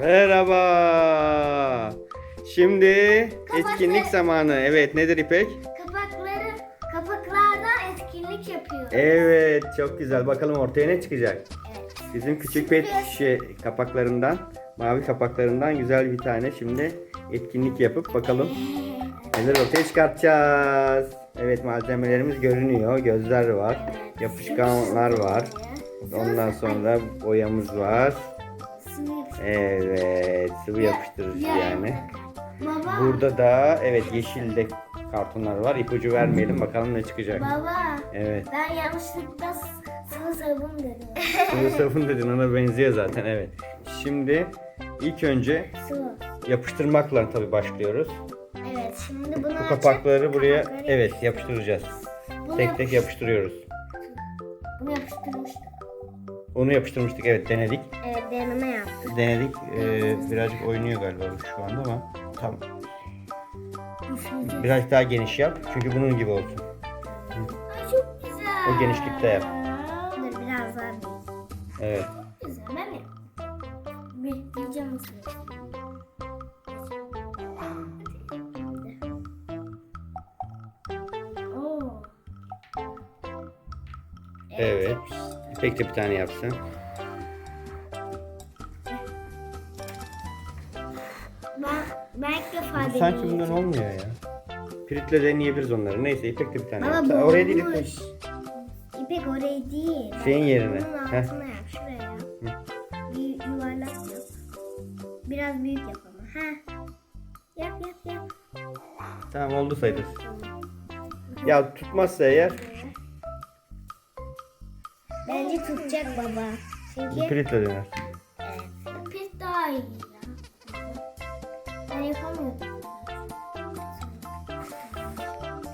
Merhaba. Şimdi etkinlik zamanı. Evet nedir İpek? Kapakları, kapaklardan etkinlik yapıyor. Evet çok güzel. Bakalım ortaya ne çıkacak? Evet. Bizim küçük pet şişe kapaklarından, mavi kapaklarından güzel bir tane şimdi etkinlik yapıp bakalım neler ortaya çıkartacağız. Evet malzemelerimiz görünüyor. Gözler var. Yapışkanlar var. Ondan sonra boyamız var. Evet sıvı yapıştırıcı yani. Baba. Burada da evet yeşilde kartonlar var. İpucu vermeyelim bakalım ne çıkacak. Baba. Evet. Ben yanlışlıkla sıvı sabun dedim. Sıvı sabun dedin ona benziyor zaten evet. Şimdi ilk önce Sıvı. yapıştırmakla tabii başlıyoruz. Evet şimdi bunu Bu açıp kapakları buraya kapakları evet yapıştıracağız. Bunu Tek tek yapıştırıyoruz. Bunu yapıştırmıştık. Onu yapıştırmıştık evet denedik. Evet deneme yaptık. Denedik ee, birazcık oynuyor galiba şu anda ama tamam. Üfleyeceğiz. Biraz daha geniş yap çünkü bunun gibi olsun. Ay çok güzel. O genişlikte yap. Dur biraz daha büyük. Evet. Güzel ben mi? Bekleyeceğim mısın? Oo. Evet. İpek de bir tane yapsın. Ben, ben ilk defa Bu sanki bundan deneyeceğim. olmuyor ya. Piritle deneyebiliriz onları. Neyse İpek de bir tane Ama yapsın. Oraya değil. İpek. İpek oraya değil. Şeyin yerine. Bunun Heh. altına yap şuraya. Bir yuvarlak yap. Biraz büyük yap ama. Ha. Yap yap yap. Tamam oldu sayılır. Ya tutmazsa eğer Bence tutacak baba. Çünkü piritle döner. Pis daha iyi ya. Ben yapamıyorum.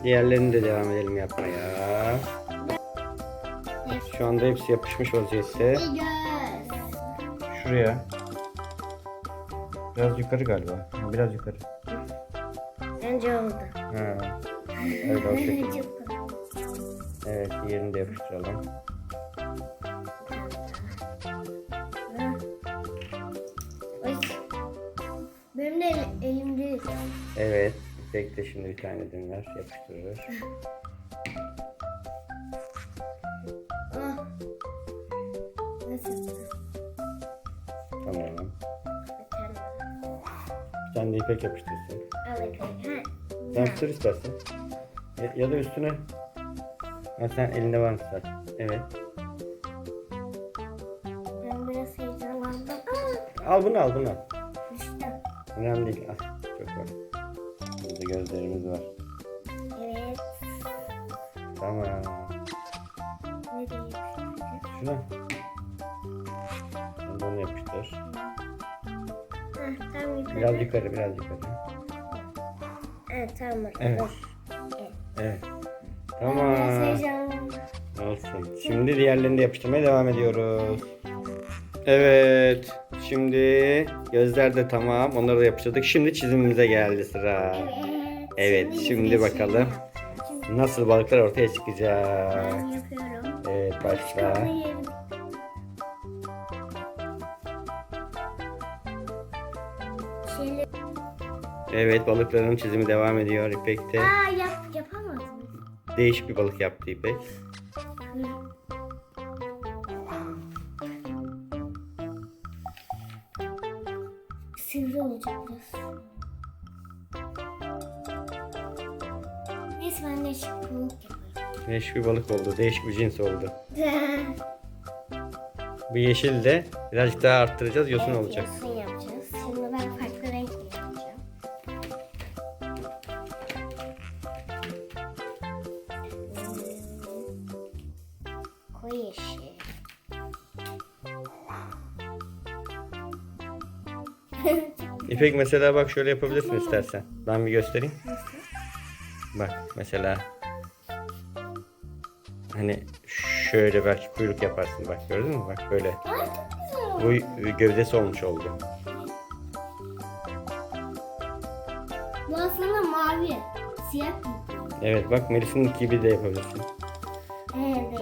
Diğerlerini de devam edelim yapmaya. Şu anda hepsi yapışmış vaziyette. Göz. Şuraya. Biraz yukarı galiba. Ha, Biraz yukarı. Bence oldu. Ha. Çok kolay. Evet diğerini de yapıştıralım. Elimde. Evet. İpek de şimdi bir tane döner yapıştırır. Ah. Nasıl? Tamam. Bir tane. De İpek yapıştırsın. Sen sır istersen. Ya, ya da üstüne. Ha, sen elinde var zaten? Evet. Ben biraz heyecanlandım. Aa, Al bunu al bunu al. Önemli değil. Al. Çok var. Burada gözlerimiz var. Evet. Tamam. Ne diyeyim? Şuna. Onu yapıştır. Tam yukarı. Biraz yukarı biraz yukarı. Evet tamam. Evet. Evet. Tamam. Olsun. Şimdi diğerlerini de yapıştırmaya devam ediyoruz. Evet. Şimdi gözler de tamam. Onları da yapıştırdık. Şimdi çizimimize geldi sıra. Evet. Evet, şimdi bakalım. Nasıl balıklar ortaya çıkacak? ben yapıyorum. Evet başla. Evet balıkların çizimi devam ediyor İpek'te. Aa yap, yapamadım. Değişik bir balık yaptı İpek. Olacak biraz. Neyse ben de şık balık yaparım. Değişik bir balık oldu. Değişik bir cins oldu. Bu yeşil de birazcık daha arttıracağız. Yosun Evet, olacak. yosun yapacağız. Şimdi ben farklı renk yapacağım. Hmm, Koyu yeşil. İpek mesela bak şöyle yapabilirsin istersen. Ben bir göstereyim. Bak mesela. Hani şöyle belki kuyruk yaparsın. Bak gördün mü? Bak böyle. Bu gövdesi olmuş oldu. Bu aslında mavi. Siyah mı? Evet bak Melis'in gibi de yapabilirsin. Evet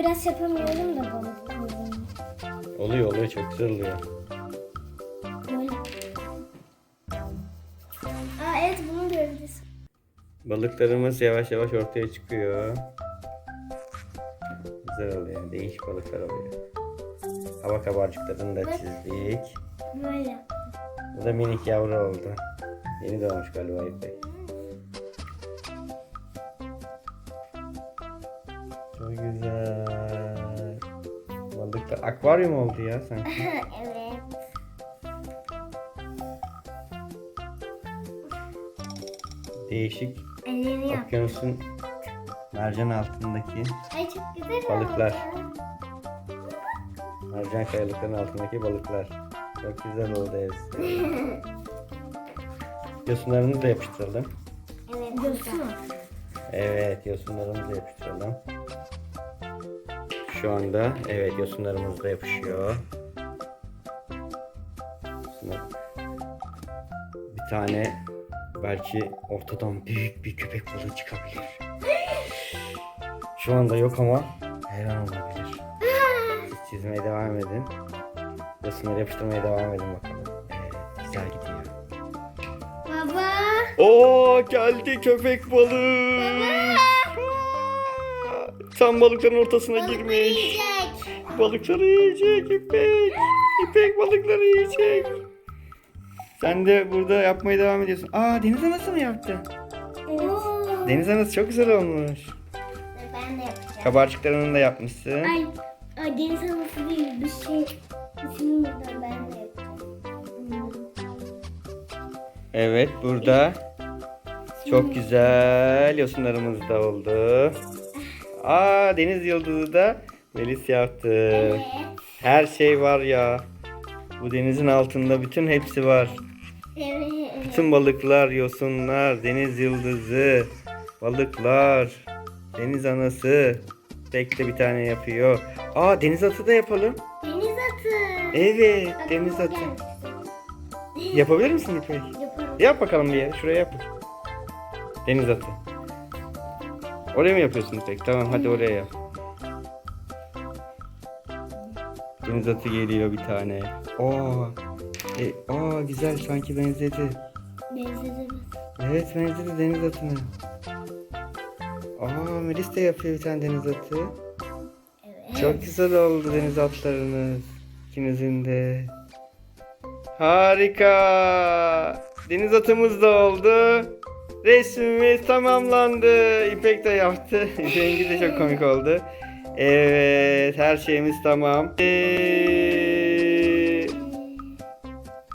biraz yapamıyorum da balık. Oluyor oluyor çok güzel oluyor. Böyle. Aa evet bunu göreceğiz. Balıklarımız yavaş yavaş ortaya çıkıyor. Güzel oluyor. Değişik balıklar oluyor. Hava kabarcıklarını da çizdik. Böyle. Bu da minik yavru oldu. Yeni doğmuş galiba İpek. Akvaryum oldu ya sanki. evet. Değişik Elleri yap. okyanusun mercan altındaki Ay çok güzel Balıklar. oldu. mercan kayalıkların altındaki balıklar. Çok güzel oldu hepsi. Yosunlarını da yapıştıralım. Evet. Yosun. Evet yosunlarımızı da yapıştıralım. Şu anda evet yosunlarımız da yapışıyor. Bir tane belki ortadan büyük bir köpek balığı çıkabilir. Şu anda yok ama her an olabilir. Siz çizmeye devam edin. Yosunları yapıştırmaya devam edin bakalım. Evet güzel gidiyor. Baba. Oo geldi köpek balığı. Tam balıkların ortasına girmiş. Balıkları yiyecek İpek. İpek balıkları yiyecek. Sen de burada yapmaya devam ediyorsun. Aa deniz anası mı yaptı? Deniz anası çok güzel olmuş. Ben de yapacağım. Kabarcıklarını da yapmışsın. Ay, ay deniz anası değil bir şey. İsmini de ben de yapacağım. Evet burada çok güzel yosunlarımız da oldu. Aa deniz yıldızı da Melis yaptı. Evet. Her şey var ya. Bu denizin altında bütün hepsi var. Evet. Bütün balıklar, yosunlar, deniz yıldızı, balıklar, deniz anası. Tek de bir tane yapıyor. Aa deniz atı da yapalım. Deniz atı. Evet Aklıma deniz atı. Yapabilir misin İpek? Yaparım. Yap bakalım bir yere. Şuraya yap. Deniz atı. Oraya mı yapıyorsun İpek? Tamam hadi oraya yap. Deniz atı geliyor bir tane. Oo. E, aa güzel sanki benzedi. Benzediniz. Evet benzedi deniz atına. Aa Melis de yapıyor bir tane deniz atı. Evet. Çok güzel oldu deniz atlarınız. İkinizin de. Harika. Deniz atımız da oldu. Resmimiz tamamlandı. İpek de yaptı. İpek'inki de çok komik oldu. Evet her şeyimiz tamam. Ee,